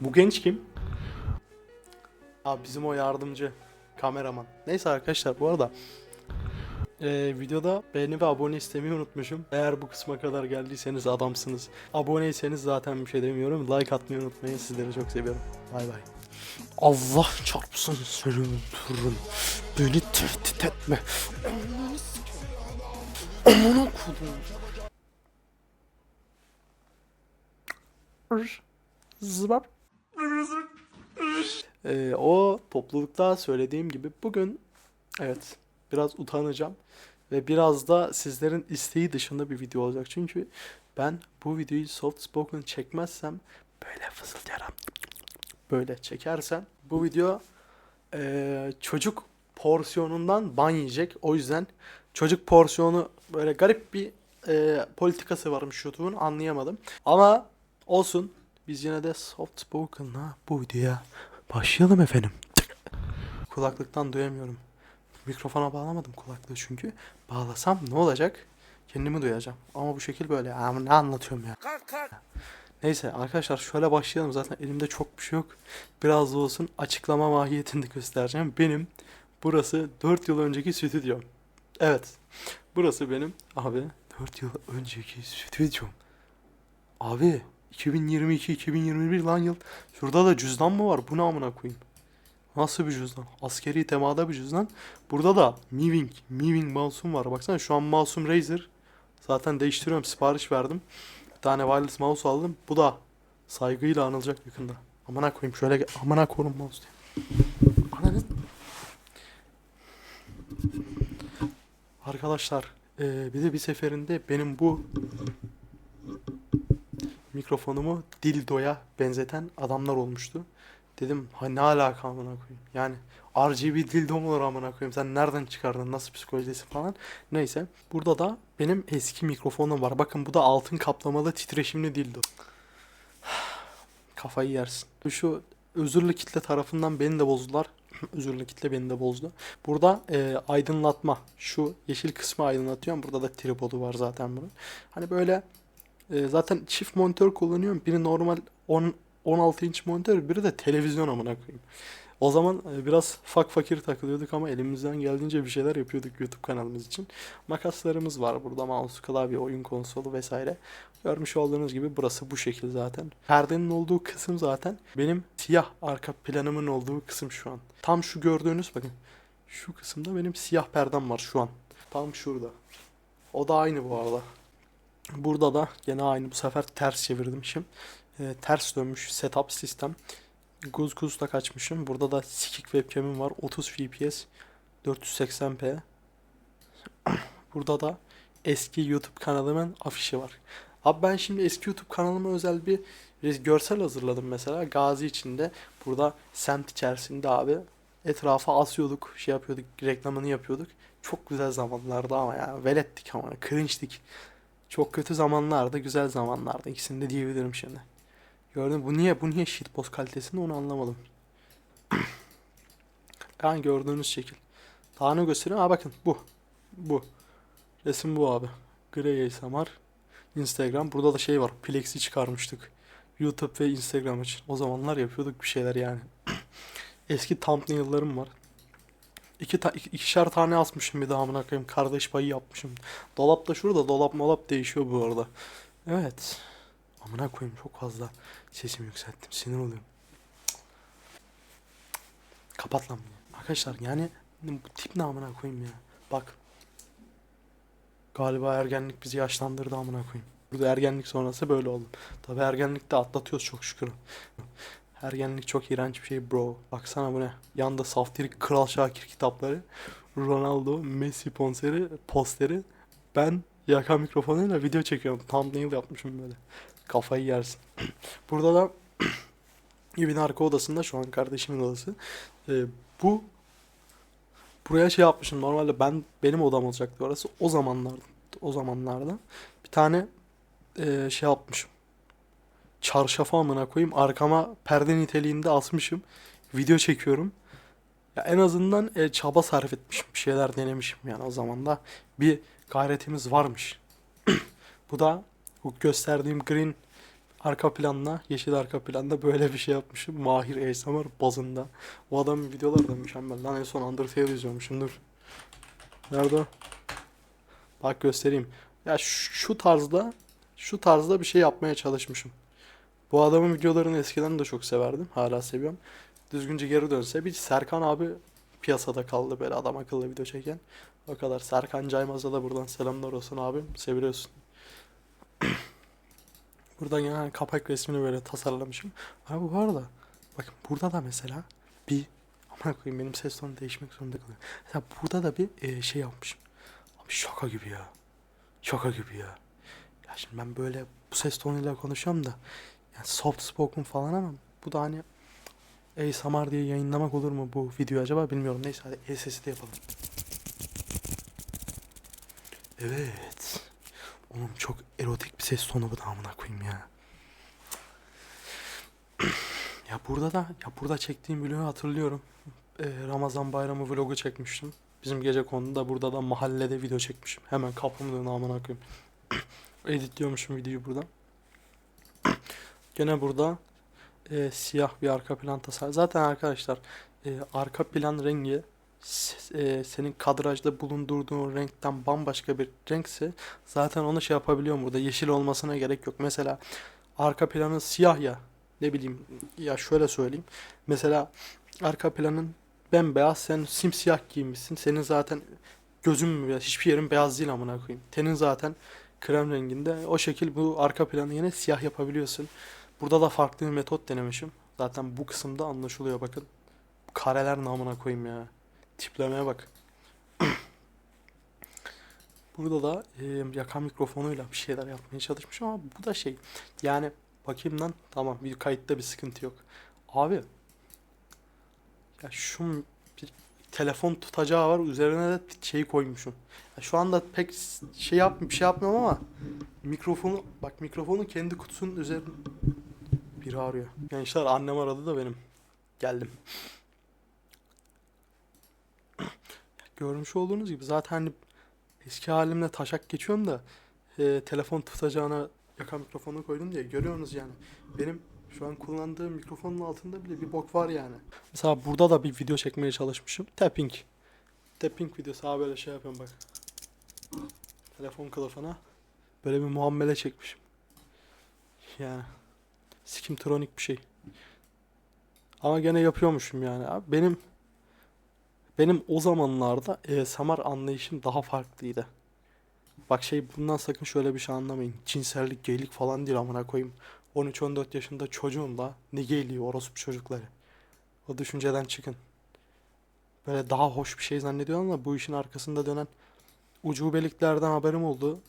Bu genç kim? Abi bizim o yardımcı kameraman. Neyse arkadaşlar bu arada eee, videoda beğeni ve abone istemeyi unutmuşum. Eğer bu kısma kadar geldiyseniz adamsınız. Aboneyseniz zaten bir şey demiyorum. Like atmayı unutmayın. Sizleri çok seviyorum. Bay bay. Allah çarpsın seni öldürürüm. Beni tehdit etme. Amına kodum. Zıbap. Ee, o toplulukta söylediğim gibi bugün evet biraz utanacağım ve biraz da sizlerin isteği dışında bir video olacak. Çünkü ben bu videoyu soft spoken çekmezsem böyle fısıldayarak böyle çekersem bu video eee, çocuk porsiyonundan ban yiyecek. O yüzden çocuk porsiyonu böyle garip bir eee, politikası varmış YouTube'un anlayamadım. Ama olsun biz yine de soft spoken'la bu videoya başlayalım efendim. Kulaklıktan duyamıyorum. Mikrofona bağlamadım kulaklığı çünkü. Bağlasam ne olacak? Kendimi duyacağım. Ama bu şekil böyle. Ama ne anlatıyorum ya? Neyse arkadaşlar şöyle başlayalım. Zaten elimde çok bir şey yok. Biraz da olsun açıklama mahiyetinde göstereceğim. Benim burası 4 yıl önceki stüdyom. Evet. Burası benim abi 4 yıl önceki stüdyom. Abi 2022-2021 lan yıl. Şurada da cüzdan mı var? Bu ne amına koyayım? Nasıl bir cüzdan? Askeri temada bir cüzdan. Burada da Miving, Miving mouse'um var. Baksana şu an mouse'um Razer. Zaten değiştiriyorum. Sipariş verdim. Bir tane wireless mouse aldım. Bu da saygıyla anılacak yakında. Amına koyayım şöyle amına koyayım mouse diye. Ananı. Arkadaşlar eee, bir de bir seferinde benim bu mikrofonumu dildoya benzeten adamlar olmuştu. Dedim ha ne alaka amına koyayım. Yani RGB dildo mu olur amına koyayım. Sen nereden çıkardın? Nasıl psikolojisi falan. Neyse. Burada da benim eski mikrofonum var. Bakın bu da altın kaplamalı titreşimli dildo. Kafayı yersin. Şu özürlü kitle tarafından beni de bozdular. özürlü kitle beni de bozdu. Burada e, aydınlatma. Şu yeşil kısmı aydınlatıyorum. Burada da tripodu var zaten bunun. Hani böyle e, zaten çift monitör kullanıyorum. Biri normal 10 16 inç monitör, biri de televizyon amına koyayım. O zaman e, biraz fak fakir takılıyorduk ama elimizden geldiğince bir şeyler yapıyorduk YouTube kanalımız için. Makaslarımız var burada, mouse, klavye, oyun konsolu vesaire. Görmüş olduğunuz gibi burası bu şekil zaten. Perdenin olduğu kısım zaten benim siyah arka planımın olduğu kısım şu an. Tam şu gördüğünüz bakın. Şu kısımda benim siyah perdem var şu an. Tam şurada. O da aynı bu arada. Burada da gene aynı bu sefer ters çevirdim şimdi. Ee, ters dönmüş setup sistem. Guz guzla kaçmışım. Burada da sikik webcam'im var. 30 fps 480p. Burada da eski YouTube kanalımın afişi var. Abi ben şimdi eski YouTube kanalıma özel bir görsel hazırladım mesela. Gazi içinde. Burada semt içerisinde abi etrafa asıyorduk, şey yapıyorduk, reklamını yapıyorduk. Çok güzel zamanlardı ama ya. Velettik ama. Cringe'dik. Çok kötü zamanlardı, güzel zamanlardı. İkisini de diyebilirim şimdi. Gördün mü? bu niye bu niye shitpost kalitesinde onu anlamadım. Yani gördüğünüz şekil. Daha ne göstereyim? Ha bakın bu. Bu. Resim bu abi. Grey ASMR. Instagram. Burada da şey var. Plex'i çıkarmıştık. YouTube ve Instagram için. O zamanlar yapıyorduk bir şeyler yani. Eski thumbnail'larım var. İki ta iki- ikişer tane asmışım bir daha amına koyayım. Kardeş payı yapmışım. Dolap da şurada. Dolap molap değişiyor bu arada. Evet. Amına koyayım çok fazla sesimi yükselttim. Sinir oluyorum. Kapat lan bunu. Arkadaşlar yani bu tip ne amına koyayım ya. Bak. Galiba ergenlik bizi yaşlandırdı amına koyayım. Burada ergenlik sonrası böyle oldu. Tabi ergenlikte atlatıyoruz çok şükür. Ergenlik çok iğrenç bir şey bro. Baksana bu ne? Yanda saftirik Kral Şakir kitapları. Ronaldo, Messi ponseri, posteri. Ben yaka mikrofonuyla video çekiyorum. Thumbnail yapmışım böyle. Kafayı yersin. Burada da evin arka odasında şu an kardeşimin odası. Ee, bu buraya şey yapmışım. Normalde ben benim odam olacaktı orası. O zamanlarda o zamanlarda bir tane e, şey yapmışım. Çarşafa amına koyayım. Arkama perde niteliğinde asmışım. Video çekiyorum. Ya en azından e, çaba sarf etmişim. Bir şeyler denemişim yani o zaman da bir gayretimiz varmış. Bu da bu gösterdiğim green arka planla, yeşil arka planda böyle bir şey yapmışım. Mahir ASMR bazında. O adamın videoları da mükemmel. Lan en son Undertale izliyormuşum dur. Nerede? Bak göstereyim. Ya şu tarzda şu tarzda bir şey yapmaya çalışmışım. Bu adamın videolarını eskiden de çok severdim. Hala seviyorum. Düzgünce geri dönse bir Serkan abi piyasada kaldı böyle adam akıllı video çeken. O kadar. Serkan Caymaz'a da buradan selamlar olsun abim. Seviyorsun. Buradan yani kapak resmini böyle tasarlamışım. Abi bu arada bakın burada da mesela bir aman koyayım benim ses tonu değişmek zorunda kalıyor. Mesela burada da bir e, şey yapmışım. Abi şaka gibi ya. Şaka gibi ya. Ya şimdi ben böyle bu ses tonuyla konuşuyorum da yani soft spoken falan ama bu da hani Samar diye yayınlamak olur mu bu video acaba bilmiyorum. Neyse hadi el sesi de yapalım. Evet. Oğlum çok erotik bir ses tonu bu da amına koyayım ya. Ya burada da ya burada çektiğim vlogu hatırlıyorum. Ee, Ramazan bayramı vlogu çekmiştim. Bizim gece konuda burada da mahallede video çekmişim. Hemen önüne amına koyayım. Editliyormuşum videoyu burada. Gene burada e, siyah bir arka plan tasarım. Zaten arkadaşlar e, arka plan rengi e, senin kadrajda bulundurduğun renkten bambaşka bir renkse zaten onu şey yapabiliyorum burada. Yeşil olmasına gerek yok. Mesela arka planın siyah ya ne bileyim ya şöyle söyleyeyim. Mesela arka planın bembeyaz sen simsiyah giymişsin. Senin zaten gözün mü beyaz? Hiçbir yerin beyaz değil amına koyayım. Tenin zaten krem renginde. O şekil bu arka planı yine siyah yapabiliyorsun. Burada da farklı bir metot denemişim. Zaten bu kısımda anlaşılıyor bakın. Kareler namına koyayım ya. Tiplemeye bak. Burada da e, yaka mikrofonuyla bir şeyler yapmaya çalışmışım ama bu da şey. Yani bakayım lan tamam bir kayıtta bir sıkıntı yok. Abi ya şu bir telefon tutacağı var üzerine de şeyi koymuşum. Ya şu anda pek şey yap bir şey yapmıyorum ama mikrofonu bak mikrofonu kendi kutusunun üzerine biri arıyor. Gençler annem aradı da benim. Geldim. Görmüş olduğunuz gibi zaten hani eski halimle taşak geçiyorum da e, telefon tutacağına yaka mikrofonu koydum diye görüyorsunuz yani. Benim şu an kullandığım mikrofonun altında bile bir bok var yani. Mesela burada da bir video çekmeye çalışmışım. Tapping. Tapping videosu abi böyle şey yapıyorum bak. Telefon kılıfına böyle bir muamele çekmişim. Yani Skimtronik bir şey. Ama gene yapıyormuşum yani. Abi benim benim o zamanlarda ASMR anlayışım daha farklıydı. Bak şey bundan sakın şöyle bir şey anlamayın. Cinsellik, geylik falan değil amına koyayım. 13-14 yaşında çocuğum da ne geyliği orospu çocukları. O düşünceden çıkın. Böyle daha hoş bir şey zannediyorum ama bu işin arkasında dönen ucubeliklerden haberim oldu.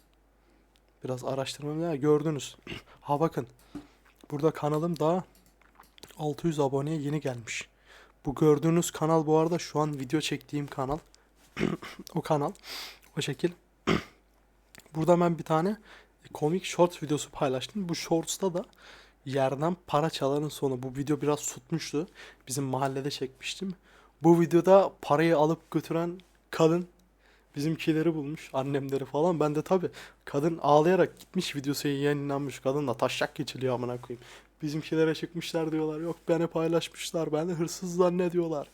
Biraz araştırmam ya gördünüz. ha bakın. Burada kanalım daha 600 aboneye yeni gelmiş. Bu gördüğünüz kanal bu arada şu an video çektiğim kanal. o kanal. O şekil. Burada ben bir tane komik short videosu paylaştım. Bu shorts'ta da yerden para çalanın sonu. Bu video biraz tutmuştu. Bizim mahallede çekmiştim. Bu videoda parayı alıp götüren kadın bizimkileri bulmuş. Annemleri falan. Ben de tabii kadın ağlayarak gitmiş videosu yayınlanmış. Kadınla taşak geçiliyor amına koyayım. Bizimkilere çıkmışlar diyorlar. Yok beni paylaşmışlar. Ben de hırsız zannediyorlar.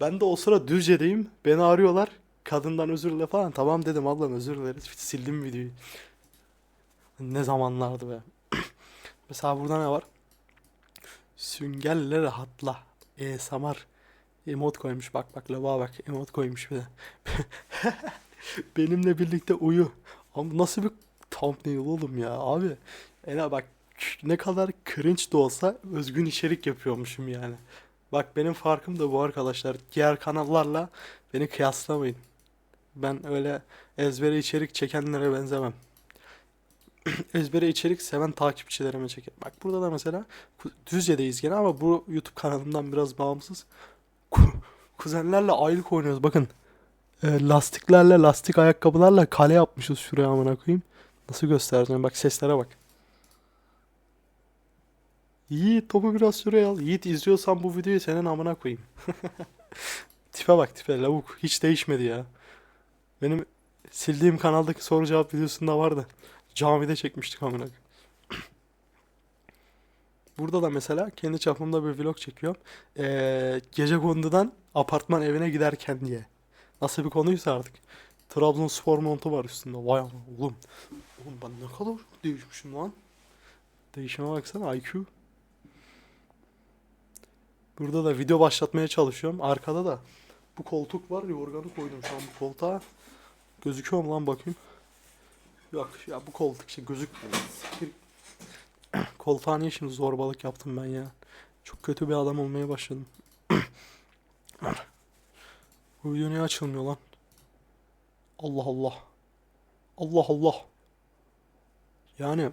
Ben de o sıra Düzce'deyim. Beni arıyorlar. Kadından özür dile falan. Tamam dedim ablam özür dileriz. Sildim videoyu. Ne zamanlardı be. Mesela burada ne var? Süngerle rahatla. E Samar. Emot koymuş. Bak bak lavuğa bak. Emot koymuş bir de. Benimle birlikte uyu. Ama nasıl bir thumbnail oğlum ya abi. Ela bak ne kadar cringe de olsa özgün içerik yapıyormuşum yani. Bak benim farkım da bu arkadaşlar. Diğer kanallarla beni kıyaslamayın. Ben öyle ezbere içerik çekenlere benzemem. ezbere içerik seven takipçilerime çeker. Bak burada da mesela Düzce'deyiz gene ama bu YouTube kanalımdan biraz bağımsız. Ku- Kuzenlerle aylık oynuyoruz. Bakın. E, lastiklerle, lastik ayakkabılarla kale yapmışız şuraya amına koyayım. Nasıl göstereceğim? Bak seslere bak. Yiğit topu biraz şuraya al. Yiğit izliyorsan bu videoyu senin amına koyayım. Tipe bak tipe lavuk. Hiç değişmedi ya. Benim sildiğim kanaldaki soru cevap videosunda vardı. Camide çekmiştik amına koyayım. Burada da mesela kendi çapımda bir vlog çekiyorum. Ee, gece kondudan apartman evine giderken diye. Nasıl bir konuysa artık. Trabzonspor montu var üstünde. Vay oğlum. Oğlum ben ne kadar değişmişim lan. Değişime baksana IQ. Burada da video başlatmaya çalışıyorum. Arkada da bu koltuk var. Yorganı koydum şu an bu koltuğa. Gözüküyor mu lan bakayım. Yok ya bu koltuk işte gözükmüyor. Niye şimdi zorbalık yaptım ben ya? Çok kötü bir adam olmaya başladım. Bu video niye açılmıyor lan? Allah Allah. Allah Allah. Yani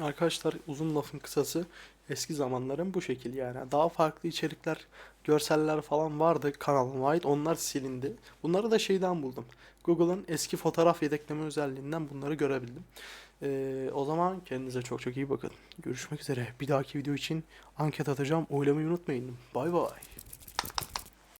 arkadaşlar uzun lafın kısası eski zamanların bu şekil yani. Daha farklı içerikler, görseller falan vardı kanalıma ait. Onlar silindi. Bunları da şeyden buldum. Google'ın eski fotoğraf yedekleme özelliğinden bunları görebildim. Ee, o zaman kendinize çok çok iyi bakın. Görüşmek üzere. Bir dahaki video için anket atacağım. Oylamayı unutmayın. Bay bay.